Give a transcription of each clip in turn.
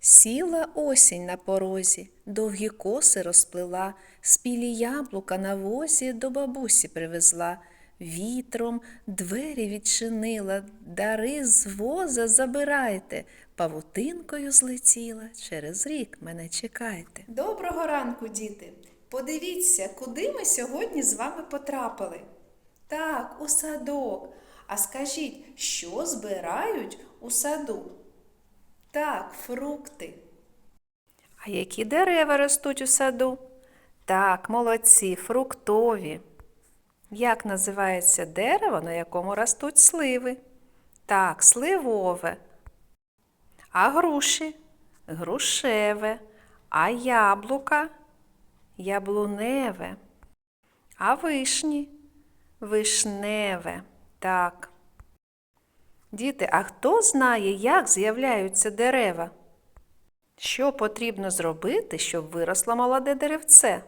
Сіла осінь на порозі, довгі коси розплела, спілі яблука на возі до бабусі привезла. Вітром двері відчинила, дари з воза забирайте, павутинкою злетіла, через рік мене чекайте. Доброго ранку, діти! Подивіться, куди ми сьогодні з вами потрапили. Так, у садок. А скажіть, що збирають у саду? Так, фрукти. А які дерева ростуть у саду? Так, молодці, фруктові. Як називається дерево, на якому ростуть сливи? Так, сливове. А груші? Грушеве. А яблука? Яблуневе. А вишні? Вишневе. Так. Діти, а хто знає, як з'являються дерева? Що потрібно зробити, щоб виросло молоде деревце?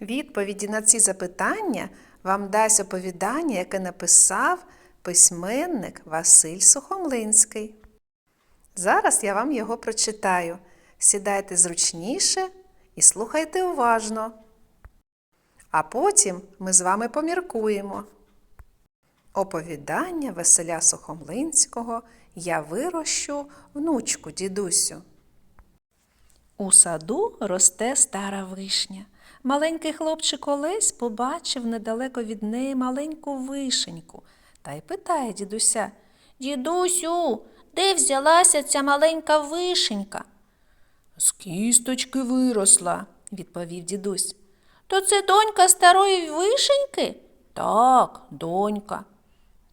Відповіді на ці запитання вам дасть оповідання, яке написав письменник Василь Сухомлинський. Зараз я вам його прочитаю. Сідайте зручніше і слухайте уважно. А потім ми з вами поміркуємо. Оповідання Василя Сухомлинського Я вирощу внучку дідусю. У саду росте стара вишня. Маленький хлопчик Олесь побачив недалеко від неї маленьку вишеньку та й питає дідуся Дідусю, де взялася ця маленька вишенька? З кісточки виросла, відповів дідусь. То це донька старої вишеньки? Так, донька.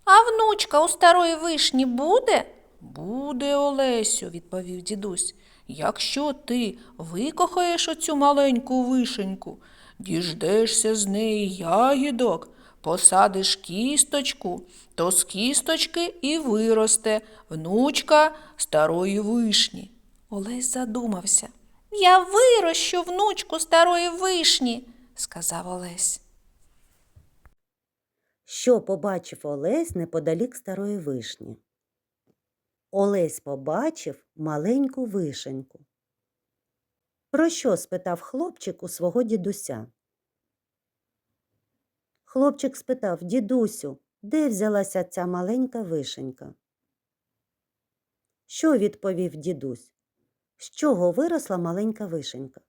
А внучка у старої вишні буде? Буде, Олесю, відповів дідусь. Якщо ти викохаєш оцю маленьку вишеньку, діждешся з неї ягідок, посадиш кісточку, то з кісточки і виросте внучка старої вишні. Олесь задумався. Я вирощу внучку старої вишні, сказав Олесь. Що побачив Олесь неподалік старої вишні? Олесь побачив маленьку вишеньку. Про що спитав хлопчик у свого дідуся? Хлопчик спитав Дідусю, де взялася ця маленька вишенька? Що відповів дідусь? З чого виросла маленька вишенька?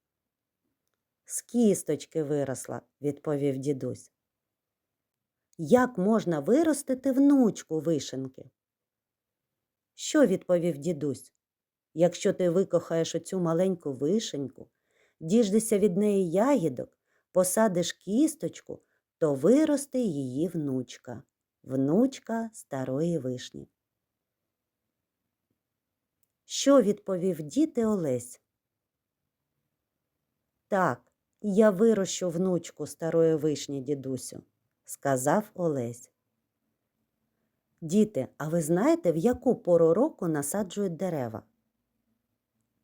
З кісточки виросла, відповів дідусь. Як можна виростити внучку вишенки? Що відповів дідусь? Якщо ти викохаєш оцю маленьку вишеньку, діждешся від неї ягідок, посадиш кісточку, то виросте її внучка, внучка старої вишні. Що відповів діти Олесь? Так, я вирощу внучку старої вишні, дідусю сказав Олесь. Діти, а ви знаєте, в яку пору року насаджують дерева?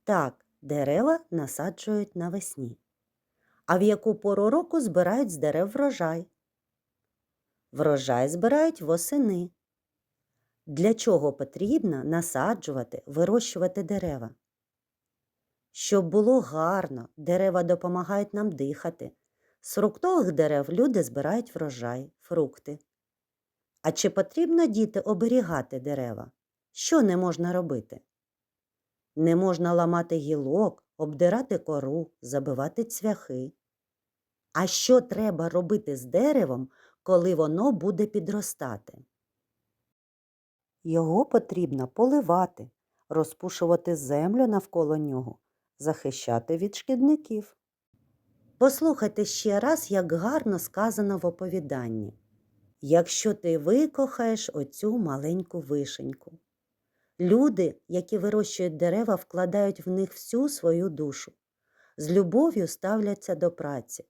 Так, дерева насаджують навесні. А в яку пору року збирають з дерев врожай? Врожай збирають восени. Для чого потрібно насаджувати, вирощувати дерева? Щоб було гарно, дерева допомагають нам дихати. З фруктових дерев люди збирають врожай, фрукти. А чи потрібно діти оберігати дерева? Що не можна робити? Не можна ламати гілок, обдирати кору, забивати цвяхи. А що треба робити з деревом, коли воно буде підростати? Його потрібно поливати, розпушувати землю навколо нього, захищати від шкідників. Послухайте ще раз, як гарно сказано в оповіданні. Якщо ти викохаєш оцю маленьку вишеньку. Люди, які вирощують дерева, вкладають в них всю свою душу, з любов'ю ставляться до праці.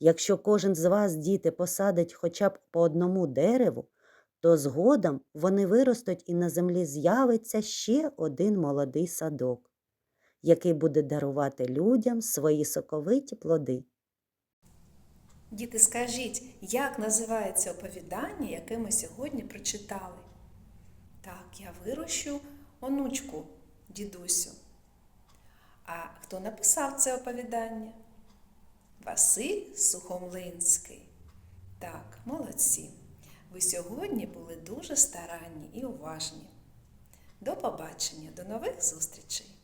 Якщо кожен з вас, діти, посадить хоча б по одному дереву, то згодом вони виростуть і на землі з'явиться ще один молодий садок який буде дарувати людям свої соковиті плоди. Діти, скажіть, як називається оповідання, яке ми сьогодні прочитали? Так, я вирощу онучку дідусю. А хто написав це оповідання? Василь Сухомлинський. Так, молодці. Ви сьогодні були дуже старанні і уважні. До побачення, до нових зустрічей!